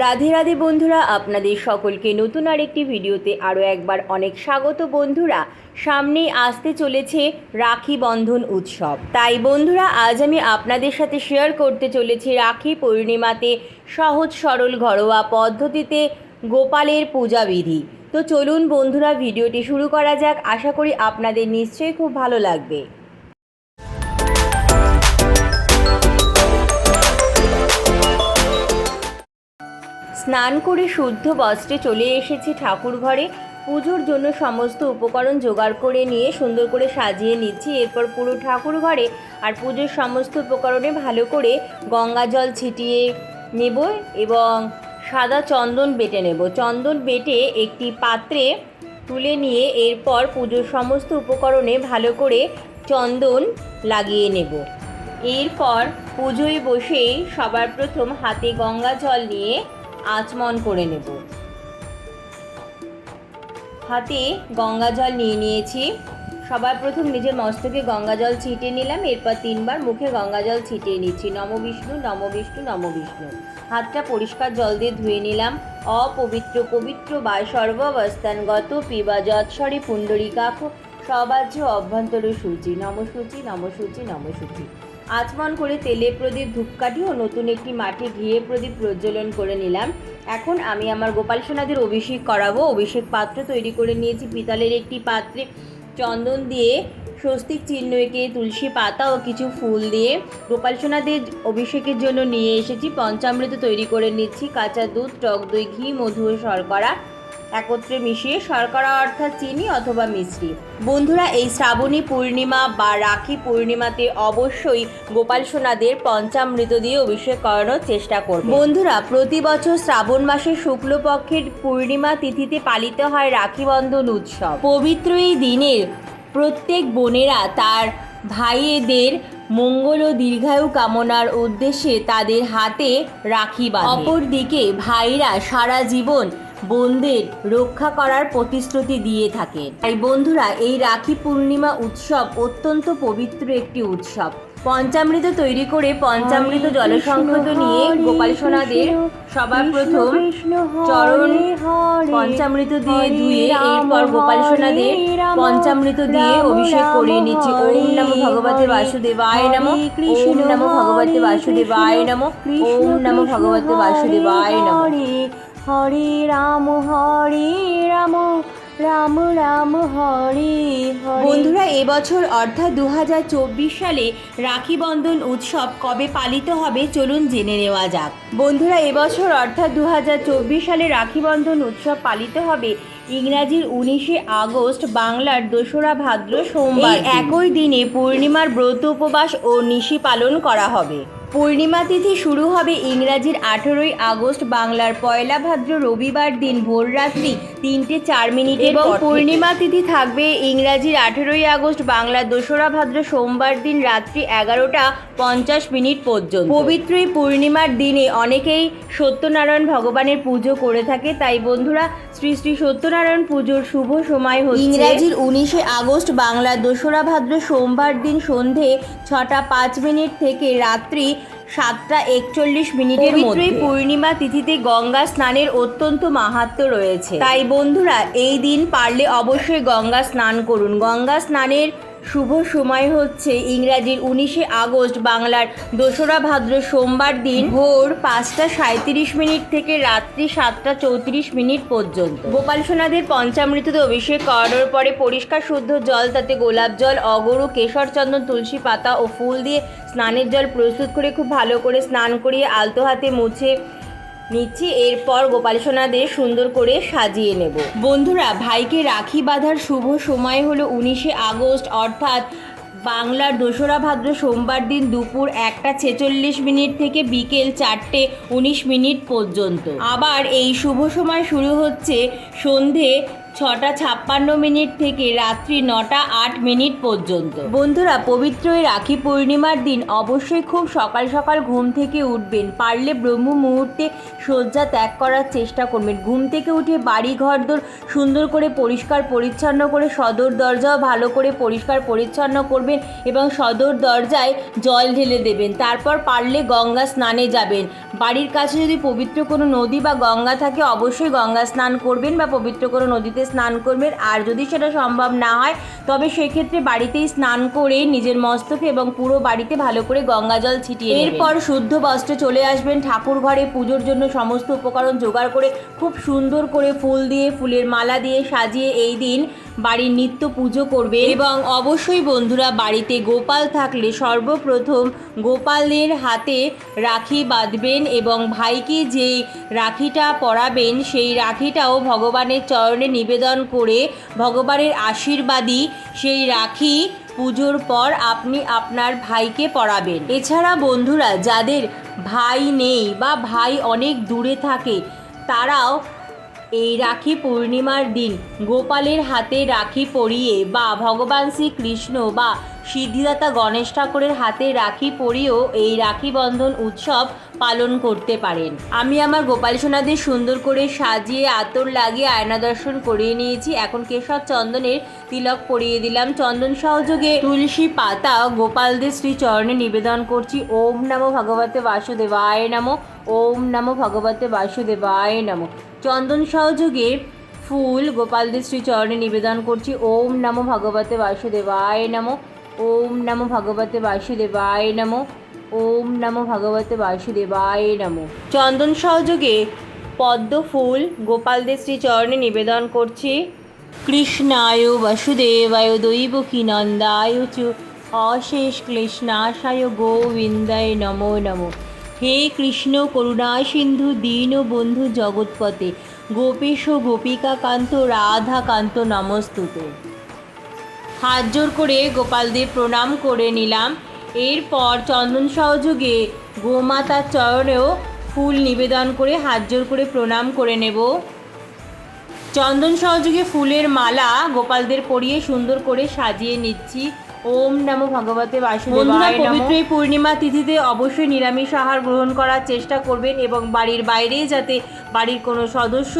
রাধে রাধে বন্ধুরা, আপনাদের সকলকে নতুন আরেকটি ভিডিওতে আরও একবার অনেক স্বাগত বন্ধুরা। সামনেই আসতে চলেছে রাখি বন্ধন উৎসব। তাই বন্ধুরা, আজ আমি আপনাদের সাথে শেয়ার করতে চলেছি রাখি পূর্ণিমাতে সহজ সরল ঘরোয়া পদ্ধতিতে গোপালের পূজাবিধি তো চলুন বন্ধুরা, ভিডিওটি শুরু করা যাক। আশা করি আপনাদের নিশ্চয়ই খুব ভালো লাগবে। স্নান করে শুদ্ধ বস্ত্রে চলে এসেছি ঠাকুর ঘরে পুজোর জন্য সমস্ত উপকরণ জোগাড় করে নিয়ে সুন্দর করে সাজিয়ে নিচ্ছি। এরপর পুরো ঠাকুর ঘরে আর পুজোর সমস্ত উপকরণে ভালো করে গঙ্গা জল ছিটিয়ে নেব এবং সাদা চন্দন বেটে নেব। চন্দন বেটে একটি পাত্রে তুলে নিয়ে এরপর পুজোর সমস্ত উপকরণে ভালো করে চন্দন লাগিয়ে নেব। এরপর পুজোয় বসেই সবার প্রথম হাতে গঙ্গা জল নিয়ে আচমন করে নেব। হাতে গঙ্গা জল নিয়ে নিয়েছি। সবার প্রথম নিজের মস্তকে গঙ্গা জল ছিটিয়ে নিলাম, এরপর তিনবার মুখে গঙ্গা জল ছিটিয়ে নিচ্ছি। নম বিষ্ণু নম বিষ্ণু নম বিষ্ণু। হাতটা পরিষ্কার জল দিয়ে ধুয়ে নিলাম। অপবিত্র, পবিত্র বা সর্বাবস্থানগত পিবা যৎসরে পুণ্ডরিকাক্ষ। সবাজ্য অভ্যন্তর সূচি। নমসূচি নমসূচি নমসূচি আচমন করে তেলে প্রদীপ ধূপকাঠি ও নতুন একটি মাঠে ঘিয়ে প্রদীপ প্রজ্বলন করে নিলাম। এখন আমি আমার গোপাল সোনাদের অভিষেক করাবো। অভিষেক পাত্র তৈরি করে নিয়েছি পিতলের একটি পাত্রে। চন্দন দিয়ে স্বস্তিক চিহ্ন এঁকে তুলসী পাতা ও কিছু ফুল দিয়ে গোপাল সোনাদের অভিষেকের জন্য নিয়ে এসেছি। পঞ্চামৃত তৈরি করে নিচ্ছি। কাঁচা দুধ, টক দই, ঘি, মধু শর্করা। একত্রে মিশিয়ে শর্করা, অর্থাৎ চিনি অথবা মিষ্টি। বন্ধুরা, এই শ্রাবণী পূর্ণিমা বা রাখি পূর্ণিমাতে অবশ্যই গোপাল সোনাদের পঞ্চামৃত দিয়ে অভিষেক করানোর চেষ্টা করবে। বন্ধুরা, প্রতি বছর শ্রাবণ মাসের শুক্লপক্ষের পূর্ণিমা তিথিতে পালিত হয় রাখি বন্ধন উৎসব। পবিত্র এই দিনের প্রত্যেক বোনেরা তার ভাইয়েদের মঙ্গল ও দীর্ঘায়ু কামনার উদ্দেশ্যে তাদের হাতে রাখি বাঁধে। অপরদিকে ভাইরা সারা জীবন বোনদের রক্ষা করার প্রতিশ্রুতি দিয়ে থাকে তাই বন্ধুরা এই রাখি পূর্ণিমা উৎসব অত্যন্ত পবিত্র একটি উৎসব। পঞ্চামৃত তৈরি করে পঞ্চামৃত জলসংখ্যত নিয়ে গোপাল সোনাদের সবার প্রথম চরণ পঞ্চামৃত দিয়ে ধুয়ে এরপর গোপাল সোনাদের পঞ্চামৃত দিয়ে অভিষেক করিয়ে নিচ্ছি। ওম নমো ভগবতে বাসুদেবায় নমো। ওম নমো ভগবতে বাসুদেবায় নমো। ওম নমো ভগবতে বাসুদেবায় নমো। হরে রাম হরে রাম রাম রাম হরে বন্ধুরা এবছর অর্থাৎ দু হাজার চব্বিশ সালে রাখি বন্ধন উৎসব কবে পালিত হবে চলুন জেনে নেওয়া যাক। বন্ধুরা এবছর অর্থাৎ দু হাজার চব্বিশ সালে রাখি বন্ধন উৎসব পালিত হবে ইংরাজির উনিশে আগস্ট বাংলার দোসরা ভাদ্র সোমবার একই দিনে পূর্ণিমার ব্রত উপবাস ও নিশি পালন করা হবে। পূর্ণিমা তিথি শুরু হবে ইংরাজির আঠেরোই আগস্ট বাংলার পয়লা ভাদ্র রবিবার দিন ভোররাত্রি তিনটে চার মিনিট এবং পূর্ণিমা তিথি থাকবে ইংরাজির আঠেরোই আগস্ট বাংলার দোসরা ভাদ্র সোমবার দিন রাত্রি এগারোটা পঞ্চাশ মিনিট পর্যন্ত। পবিত্র এই পূর্ণিমার দিনে অনেকেই সত্যনারায়ণ ভগবানের পুজো করে থাকে। তাই বন্ধুরা শ্রী শ্রী সত্যনারায়ণ পুজোর শুভ সময় হচ্ছে ইংরাজির উনিশে আগস্ট বাংলার দোসরা ভাদ্র সোমবার দিন সন্ধে ছটা পাঁচ মিনিট থেকে রাত্রি সাতটা একচল্লিশ মিনিটের মধ্যে। পূর্ণিমা তিথিতে গঙ্গা স্নানের অত্যন্ত মাহাত্ম রয়েছে। তাই বন্ধুরা এই দিন পারলে অবশ্যই গঙ্গা স্নান করুন। গঙ্গা স্নানের শুভ সময় হচ্ছে ইংরাজির উনিশে আগস্ট বাংলার দোসরা ভাদ্র সোমবার দিন ভোর পাঁচটা সাঁত্রিশ মিনিট থেকে রাত্রি সাতটা চৌত্রিশ মিনিট পর্যন্ত। গোপাল সোনাদের পঞ্চামৃততে অভিষেক করানোর পরে পরিষ্কার শুদ্ধ জল, তাতে গোলাপ জল, অগরু, কেশর চন্দন, তুলসী পাতা ও ফুল দিয়ে স্নানের জল প্রস্তুত করে খুব ভালো করে স্নান করিয়ে আলতো হাতে মুছে নিচ্ছি, এরপর গোপাল সোনাদের সুন্দর করে সাজিয়ে নেব। বন্ধুরা, ভাইকে রাখি বাঁধার শুভ সময় হলো উনিশে আগস্ট, অর্থাৎ বাংলার দোসরা ভাদ্র সোমবার দিন দুপুর একটা ছেচল্লিশ মিনিট থেকে বিকেল চারটে উনিশ মিনিট পর্যন্ত। আবার এই শুভ সময় শুরু হচ্ছে সন্ধে ছটা ছাপ্পান্ন মিনিট থেকে রাত্রি নটা আট মিনিট পর্যন্ত। বন্ধুরা, পবিত্র এই রাখি পূর্ণিমার দিন অবশ্যই খুব সকাল সকাল ঘুম থেকে উঠবেন। পারলে ব্রহ্ম মুহূর্তে শয্যা ত্যাগ করার চেষ্টা করবেন। ঘুম থেকে উঠে বাড়ি ঘরদোর সুন্দর করে পরিষ্কার পরিচ্ছন্ন করে সদর দরজাও ভালো করে পরিষ্কার পরিচ্ছন্ন করবেন এবং সদর দরজায় জল ঢেলে দেবেন। তারপর পারলে গঙ্গা স্নানে যাবেন। বাড়ির কাছে যদি পবিত্র কোনো নদী বা গঙ্গা থাকে, অবশ্যই গঙ্গা স্নান করবেন বা পবিত্র কোনো নদীতে স্নান করবেন। আর যদি সেটা সম্ভব না হয়, তবে সেক্ষেত্রে বাড়িতেই স্নান করে নিজের মস্তকে এবং পুরো বাড়িতে ভালো করে গঙ্গা জল ছিটিয়ে এরপর শুদ্ধ বস্ত্রে চলে আসবেন ঠাকুর ঘরে পুজোর জন্য সমস্ত উপকরণ জোগাড় করে খুব সুন্দর করে ফুল দিয়ে, ফুলের মালা দিয়ে সাজিয়ে এই দিন বাড়ির নিত্য পুজো করবে এবং অবশ্যই বন্ধুরা, বাড়িতে গোপাল থাকলে সর্বপ্রথম গোপালের হাতে রাখি বাঁধবেন এবং ভাইকে যে রাখিটা পরাবেন, সেই রাখিটাও ভগবানের চরণে নিবেদন করে ভগবানের আশীর্বাদী সেই রাখি পুজোর পর আপনি আপনার ভাইকে পড়াবেন এছাড়া বন্ধুরা, যাদের ভাই নেই বা ভাই অনেক দূরে থাকে, তারাও এই রাখি পূর্ণিমার দিন গোপালের হাতে রাখি পরিয়ে বা ভগবান শ্রীকৃষ্ণ বা সিদ্ধিদাতা গণেশ ঠাকুরের হাতে রাখি পরিয়েও এই রাখি বন্ধন উৎসব পালন করতে পারেন। আমি আমার গোপাল সোনাদের সুন্দর করে সাজিয়ে, আতর লাগিয়ে আয়না দর্শন করিয়ে নিয়েছি। এখন কেশব চন্দনের তিলক পরিয়ে দিলাম। চন্দন সহযোগে তুলসী পাতা গোপালদের শ্রী চরণে নিবেদন করছি। ওম নমো ভগবতে বাসুদেবায় নমো, ওম নমো ভগবতে বাসুদেবায় নমো। চন্দন সহযোগে ফুল গোপালদের শ্রী চরণে নিবেদন করছি। ওম নমো ভগবতে বাসুদেবায় নমো। ওম নমো ভগবতে বাসুদেবায় নমো। ওম নমো ভগবতে বাসুদেবায় নমো। চন্দন সহযোগে পদ্ম ফুল গোপালদের শ্রী চরণে নিবেদন করছি। কৃষ্ণায় বাসুদেবায় দৈবকী নন্দায় চ। অশেষ ক্লেশনাশায় গোবিন্দায় নমো নমো। হে কৃষ্ণ করুণা সিন্ধু দীন বন্ধু জগৎপতে গোপেশ গোপিকা কান্ত রাধা কান্ত নমস্তুতে। হাত জোর করে গোপালদের প্রণাম করে নিলাম। এরপর চন্দন সহযোগে গোমাতার চরণেও ফুল নিবেদন করে হাত জোর করে প্রণাম করে নেব। চন্দন সহযোগে ফুলের মালা গোপালদের পরিয়ে সুন্দর করে সাজিয়ে নিচ্ছি। ওম নমো ভগবতে বাসুদেবায় নমঃ। পবিত্র এই পূর্ণিমা তিথিতে অবশ্যই নিরামিষ আহার গ্রহণ করার চেষ্টা করবেন এবং বাড়ির বাইরে যাতে বাড়ির কোনো সদস্য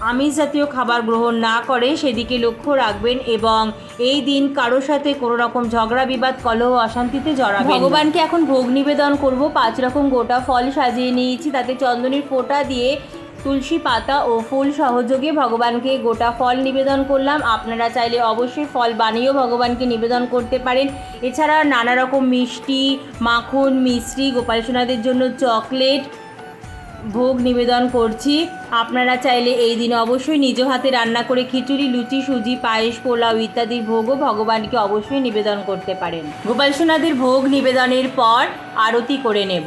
আমিষ জাতীয় খাবার গ্রহণ না করে সেদিকে লক্ষ্য রাখবেন এবং এই দিন কারোর সাথে কোনো রকম ঝগড়া, বিবাদ, কলহ, অশান্তিতে জড়াবেন ভগবানকে এখন ভোগ নিবেদন করব। পাঁচ রকম গোটা ফল সাজিয়ে নিয়েছি। তাতে চন্দনের ফোঁটা দিয়ে তুলসী পাতা ও ফুল সহযোগে ভগবানকে গোটা ফল নিবেদন করলাম। আপনারা চাইলে অবশ্যই ফল বানিয়েও ভগবানকে নিবেদন করতে পারেন। এছাড়া নানা রকম মিষ্টি, মাখন মিষ্টি গোপাল সোনাদের জন্য চকলেট ভোগ নিবেদন করছি। আপনারা চাইলে এই দিন অবশ্যই নিজ হাতে রান্না করে খিচুড়ি, লুচি, সুজি, পায়েস, পোলাও ইত্যাদির ভোগও ভগবানকে অবশ্যই নিবেদন করতে পারেন। গোপাল সোনাদের ভোগ নিবেদনের পর আরতি করে নেব।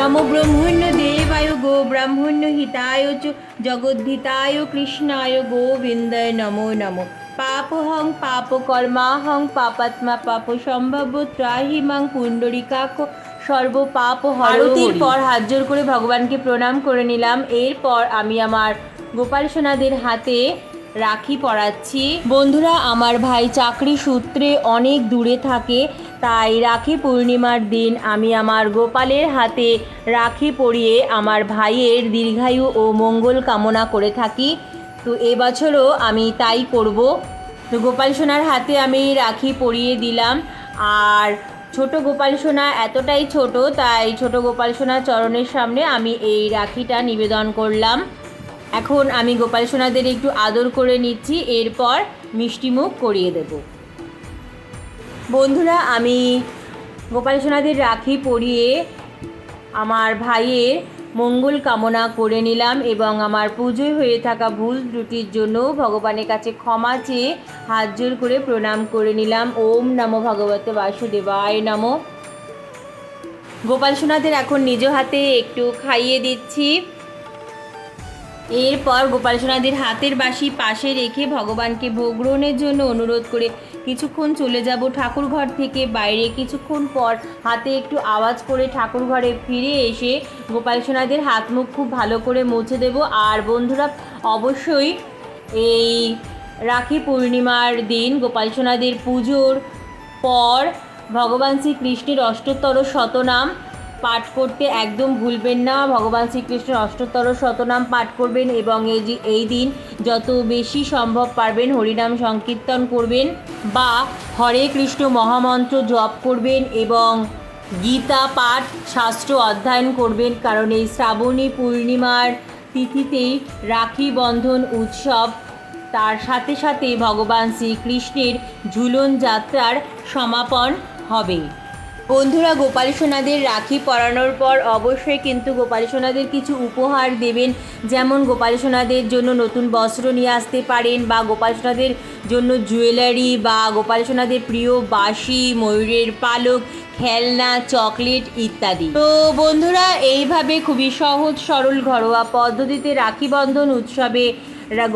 নম ব্রহ্মণ্য দেবায় গো ব্রাহ্মণ্য হিতায় চ জগদ্ধিতায় কৃষ্ণায় গোবিন্দায় নমো নমো পাপহং পাপ কর্মাহং পাপাত্মা পাপ সম্ভব ত্রাহিমাং পুণ্ডরিকাক সর্ব পাপ আরতির পর হাত জোর করে ভগবানকে প্রণাম করে নিলাম। এরপর আমি আমার গোপাল সোনাদের হাতে রাখি পরাচ্ছি। বন্ধুরা আমার ভাই চাকরি সূত্রে অনেক দূরে থাকে। তাই রাখি পূর্ণিমার দিন আমি আমার গোপালের হাতে রাখি পরিয়ে আমার ভাইয়ের দীর্ঘায়ু ও মঙ্গল কামনা করে থাকি। তো এবছরও আমি তাই করব। তো গোপাল সোনার হাতে আমি রাখি পরিয়ে দিলাম। আর ছোট গোপাল সোনা এতটাই ছোট, তাই ছোট গোপাল সোনা চরণের সামনে আমি এই রাখিটা নিবেদন করলাম। এখন আমি গোপাল সোনাদের একটু আদর করে নিচ্ছি। এরপর মিষ্টিমুখ করিয়ে দেব। বন্ধুরা, আমি গোপাল সোনাদের রাখি পরিয়ে আমার ভাইয়ের মঙ্গল কামনা করে নিলাম এবং আমার পুজোয় হয়ে থাকা ভুল ত্রুটির জন্য ভগবানের কাছে ক্ষমা চেয়ে হাত জোর করে প্রণাম করে নিলাম। ওম নমো ভগবতে বাসুদেবায় নমো। গোপাল সোনাদের এখন নিজ হাতে একটু খাইয়ে দিচ্ছি। এরপর গোপাল সোনাদের হাতের বাঁশি পাশে রেখে ভগবানকে ভোগ গ্রহণের জন্য অনুরোধ করে কিছুক্ষণ চলে যাব ঠাকুরঘর থেকে। বাইরে কিছুক্ষণ পর হাতে একটু আওয়াজ করে ঠাকুরঘরে ফিরে এসে গোপাল সোনাদের হাত মুখ খুব ভালো করে মুছে দেব। আর বন্ধুরা, অবশ্যই এই রাখি পূর্ণিমার দিন গোপাল সোনাদের পুজোর পর ভগবান শ্রীকৃষ্ণের অষ্টোত্তর শতনাম পাঠ করতে একদম ভুলবেন না। ভগবান শ্রীকৃষ্ণের অষ্টোত্তর শতনাম পাঠ করবেন এবং এই যে এই দিন যত বেশি সম্ভব পারবেন, হরিনাম সংকীর্তন করবেন বা হরে কৃষ্ণ মহামন্ত্র জপ করবেন এবং গীতা পাঠ শাস্ত্র অধ্যয়ন করবেন। কারণ এই শ্রাবণী পূর্ণিমার তিথিতেই রাখি বন্ধন উৎসব। তার সাথে সাথে ভগবান শ্রীকৃষ্ণের ঝুলন যাত্রার সমাপন হবে। বন্ধুরা, গোপাল সোনাদের রাখি পরানোর পর অবশ্যই কিন্তু গোপাল সোনাদের কিছু উপহার দেবেন। যেমন গোপাল সোনাদের জন্য নতুন বস্ত্র নিয়ে আসতে পারেন বা গোপাল সোনাদের জন্য জুয়েলারি বা গোপাল সোনাদের প্রিয় বাঁশি, ময়ূরের পালক, খেলনা, চকলেট ইত্যাদি। তো বন্ধুরা, এইভাবে খুবই সহজ, সরল, ঘরোয়া পদ্ধতিতে রাখি বন্ধন উৎসবে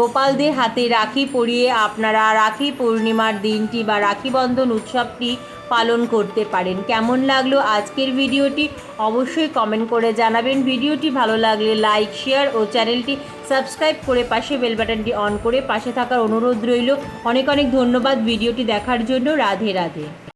গোপালদের হাতে রাখি পরিয়ে আপনারা রাখি পূর্ণিমার দিনটি বা রাখি বন্ধন উৎসবটি পালন করতে পারেন। কেমন লাগল আজকের ভিডিওটি? অবশ্যই কমেন্ট করে জানাবেন। ভিডিওটি ভালো লাগলে লাইক শেয়ার ও চ্যানেলটি সাবস্ক্রাইব করে পাশে বেল অন করে পাশে থাকার অনুরোধ রইল। অনেক অনেক ধন্যবাদ ভিডিওটি দেখার জন্য। রাধে রাধে।